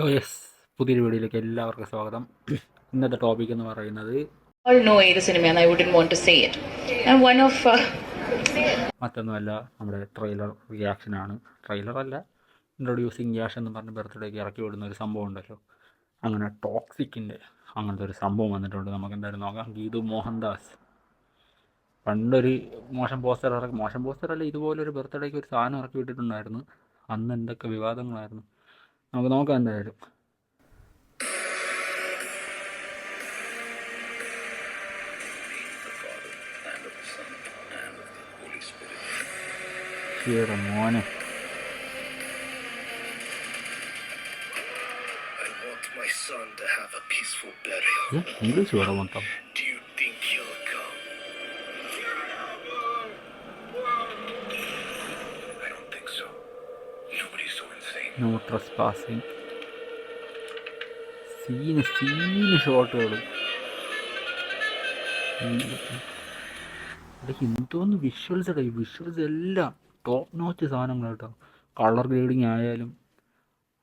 So yes പുതിയൊരു വീഡിയോയിലേക്ക് എല്ലാവർക്കും സ്വാഗതം. ഇന്നത്തെ ടോപ്പിക് എന്ന് പറയുന്നത് മറ്റൊന്നുമല്ല നമ്മുടെ ട്രെയിലർ റിയാക്ഷൻ ആണ്. ട്രെയിലർ അല്ല ഇൻട്രൊഡ്യൂസിങ് ഗ്യാഷ് എന്ന് പറഞ്ഞ ബർത്ത്ഡേക്ക് ഇറക്കി വിടുന്ന ഒരു സംഭവം ഉണ്ടല്ലോ. അങ്ങനെ ടോക്സിക്കിന്റെ അങ്ങനത്തെ ഒരു സംഭവം വന്നിട്ടുണ്ട്. നമുക്ക് എന്തായാലും നോക്കാം. ഗീതു മോഹൻദാസ്. പണ്ടൊരു മോശം പോസ്റ്റർ ഇറക്കി മോശം പോസ്റ്റർ അല്ല ഇതുപോലൊരു ബർത്ത്ഡേക്ക് ഒരു സാധനം ഇറക്കി വിട്ടിട്ടുണ്ടായിരുന്നു. അന്ന് എന്തൊക്കെ വിവാദങ്ങളായിരുന്നു. നമുക്ക് നോക്കാം എന്തായാലും മോനെ. ഇംഗ്ലീഷ് വേറെ മൊത്തം? No trespassing scene scene എന്തോന്ന് വിഷ്വൽസ് ഇട വിഷ്വൽസ് എല്ലാം ടോപ്പ് നോച്ച് സാധനങ്ങൾ കേട്ടോ. കളർ ഗ്രേഡിങ് ആയാലും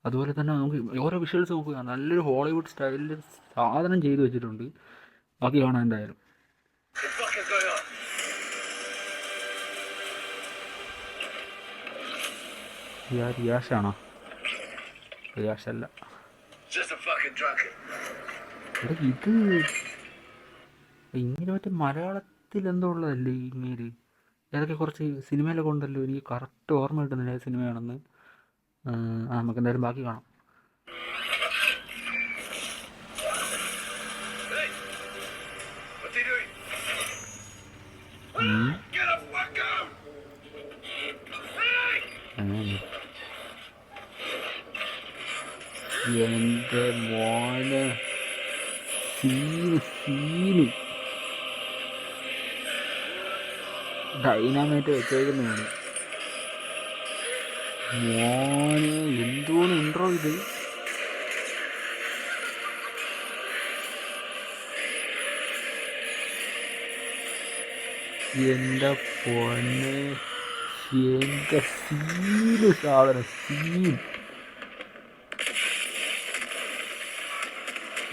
അതുപോലെ തന്നെ നമുക്ക് ഓരോ വിഷ്വൽസ് നോക്കുക നല്ലൊരു ഹോളിവുഡ് സ്റ്റൈലിൽ സാധനം ചെയ്തു വെച്ചിട്ടുണ്ട്. ബാക്കി കാണാൻ എന്തായാലും. റിയാഷാണോ റിയാഷല്ല. ഇത് ഇങ്ങനെ മറ്റേ മലയാളത്തിൽ എന്തോ ഉള്ളതല്ലേ ഇങ്ങനെ ഏതൊക്കെ കുറച്ച് സിനിമയിലൊക്കെ ഉണ്ടല്ലോ എനിക്ക് കറക്റ്റ് ഓർമ്മ കിട്ടുന്നില്ല ഏത് സിനിമയാണെന്ന്. നമുക്ക് എന്തായാലും ബാക്കി കാണാം. Hey! എന്റെ മോനെ. സീന് സീന് ഡൈനാമൈറ്റ് വെച്ചേക്കുന്നതാണ് മോനെ. എന്തോന്ന് ഇൻട്രോ ഇത്? എന്റെ പൊന്നെ. എന്റെ സീന് സാധനം സീൻ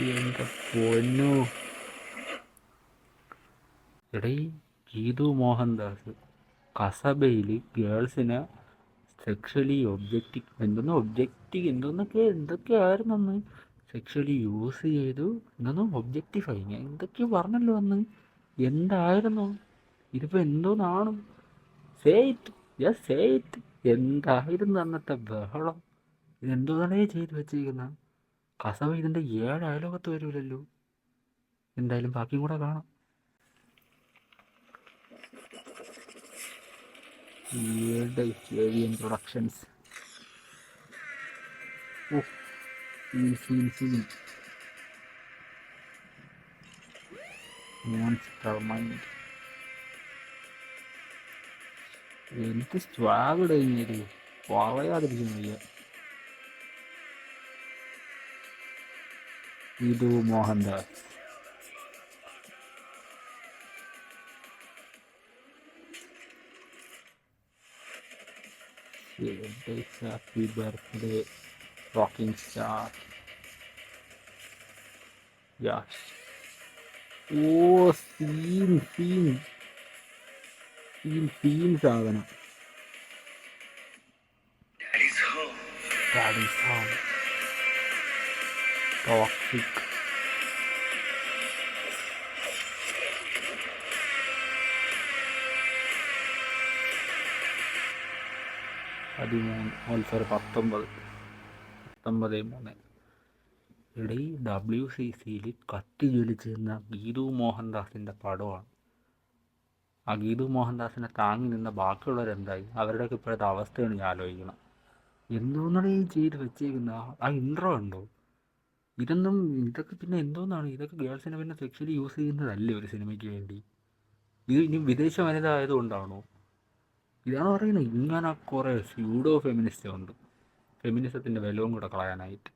എന്റെ പൊന്നു. എടീ ഗീതു മോഹൻദാസ് കസബയിൽ ഗേൾസിനെ സെക്ഷലി ഒബ്ജക്റ്റി എന്തോന്ന് ഒബ്ജക്റ്റി എന്തോന്നൊക്കെ എന്തൊക്കെയായിരുന്നു അന്ന് സെക്ഷലി യൂസ് ചെയ്തു എന്തോന്നും ഒബ്ജക്റ്റിഫൈങ് എന്തൊക്കെയോ പറഞ്ഞല്ലോ അന്ന്. എന്തായിരുന്നു? ഇതിപ്പോൾ എന്തോന്നാണ്? സേറ്റ് യെസ് എന്തായിരുന്നു അന്നത്തെ ബഹളം? ഇതെന്തോന്നാണേ ചെയ്ത് വെച്ചിരിക്കുന്ന കസവ ഇതിന്റെ ഏഴ് അയലോകത്ത് വരൂലല്ലോ. എന്തായാലും ബാക്കിയും കൂടെ കാണാം. ഏവിയൻ പ്രൊഡക്ഷൻസ് ഓ സീൻ എനിക്ക് സ്വാഗ് കഴിഞ്ഞത് പറയാതിരിക്കുന്നു വയ്യ. ഇതു Mohandas. Happy birthday rocking star yeah oh scene scene scene team സാധനം. പതിമൂന്ന്. മത്സരം പത്തൊമ്പത്. പത്തൊമ്പത് മൂന്ന്. ഇടയിൽ ഡബ്ല്യു സി സിയിൽ കത്തി ജ്വലിച്ചിരുന്ന ഗീതു മോഹൻദാസിന്റെ പടമാണ്. ആ ഗീതു മോഹൻദാസിനെ താങ്ങി നിന്ന ബാക്കിയുള്ളവരെന്തായി? അവരുടെയൊക്കെ ഇപ്പോഴത്തെ അവസ്ഥയാണ് ഞാൻ ആലോചിക്കണം. എന്തോന്നാണ് ഈ ചെയ്ത് വെച്ചേക്കുന്ന? ആ ഇൻട്രോ ഉണ്ടോ ഇതൊന്നും ഇതൊക്കെ പിന്നെ എന്തോന്നാണ്? ഇതൊക്കെ ഗേൾസിനെ പിന്നെ സെക്ഷലി യൂസ് ചെയ്യുന്നതല്ലേ ഒരു സിനിമയ്ക്ക് വേണ്ടി? ഇത് ഇനി വിദേശ വനിത ആയതുകൊണ്ടാണോ ഇതാണ് പറയുന്നത്. ഇങ്ങനെ കുറേ സ്യൂഡോ ഫെമിനിസ്റ്റ് ഉണ്ട്. ഫെമിനിസത്തിന്റെ വിലവും കൂടെ കളയാനായിട്ട്.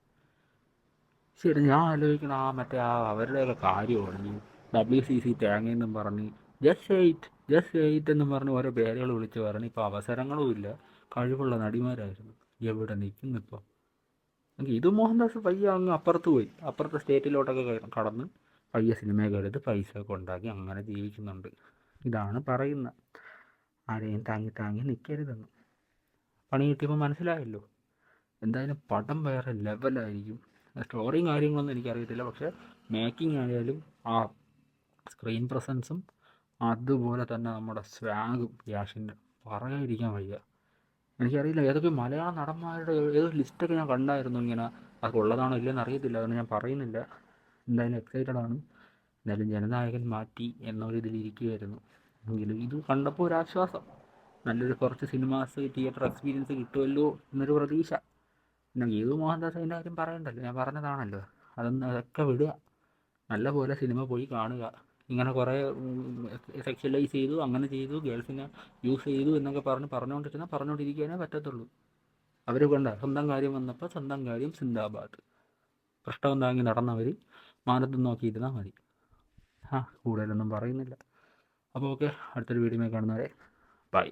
ശരി ഞാൻ ആലോചിക്കണം ആ മറ്റേ ആ അവരുടെയൊക്കെ കാര്യമാണ് ഡബ്ല്യു സി സി തേങ്ങയെന്നും പറഞ്ഞ് ജസ്റ്റ് എയ്റ്റ് ജസ്റ്റ് എയ്റ്റ് എന്ന് പറഞ്ഞ് ഓരോ പേരുകൾ വിളിച്ച് പറഞ്ഞ്. ഇപ്പോൾ അവസരങ്ങളുമില്ല കഴിവുള്ള നടിമാരായിരുന്നു. എവിടെ നിൽക്കുന്നു ഇപ്പോൾ ഇത് മോഹൻദാസ് പയ്യെ അങ്ങ് അപ്പുറത്ത് പോയി. അപ്പുറത്തെ സ്റ്റേറ്റിലോട്ടൊക്കെ കടന്ന് പയ്യെ സിനിമയൊക്കെ എടുത്ത് പൈസ ഒക്കെ ഉണ്ടാക്കി അങ്ങനെ ജീവിക്കുന്നുണ്ട്. ഇതാണ് പറയുന്നത് ആരെയും താങ്ങി താങ്ങി നിൽക്കരുതെന്ന്. പണി കിട്ടിയപ്പോൾ മനസ്സിലായല്ലോ. എന്തായാലും പടം വേറെ ലെവലായിരിക്കും സ്റ്റോറിയും കാര്യങ്ങളൊന്നും എനിക്കറിയത്തില്ല. പക്ഷേ മേക്കിംഗ് ആയാലും ആ സ്ക്രീൻ പ്രസൻസും അതുപോലെ തന്നെ നമ്മുടെ സ്വാഗും യാഷിന്റെ പറയാതിരിക്കാൻ വയ്യ. എനിക്കറിയില്ല ഏതൊക്കെ മലയാള നടന്മാരുടെ ഏതോ ലിസ്റ്റൊക്കെ ഞാൻ കണ്ടായിരുന്നു ഇങ്ങനെ അത് ഉള്ളതാണോ ഇല്ലെന്ന് അറിയത്തില്ല അതുകൊണ്ട് ഞാൻ പറയുന്നില്ല. എന്തായാലും എക്സൈറ്റഡ് ആണ്. എന്തായാലും ജനനായകൻ മാറ്റി എന്നൊരു ഇതിലിരിക്കുമായിരുന്നു എങ്കിലും ഇത് കണ്ടപ്പോൾ ഒരു ആശ്വാസം. നല്ലൊരു കുറച്ച് സിനിമാസ് തിയേറ്റർ എക്സ്പീരിയൻസ് കിട്ടുമല്ലോ എന്നൊരു പ്രതീക്ഷ. പിന്നെ മോഹൻദാസ് അതിന്റെ കാര്യം പറയണ്ടല്ലോ ഞാൻ പറഞ്ഞതാണല്ലോ. അതൊന്ന് അതൊക്കെ വിടുക. നല്ല പോലെ സിനിമ പോയി കാണുക. ഇങ്ങനെ കുറേ സെക്ഷലൈസ് ചെയ്തു അങ്ങനെ ചെയ്തു ഗേൾസിനെ യൂസ് ചെയ്തു എന്നൊക്കെ പറഞ്ഞ് പറഞ്ഞുകൊണ്ടിരുന്നാൽ പറഞ്ഞുകൊണ്ടിരിക്കാനേ പറ്റത്തുള്ളൂ. അവർ കണ്ട സ്വന്തം കാര്യം വന്നപ്പോൾ സ്വന്തം കാര്യം സിന്ദാബാദ്. പ്രശ്നം താങ്ങി നടന്നവർ മാനത്ത് നോക്കിയിരുന്നാൽ മതി. ആ കൂടുതലൊന്നും പറയുന്നില്ല. അപ്പോൾ ഓക്കെ അടുത്തൊരു വീഡിയോ കാണുന്നവരെ ബൈ.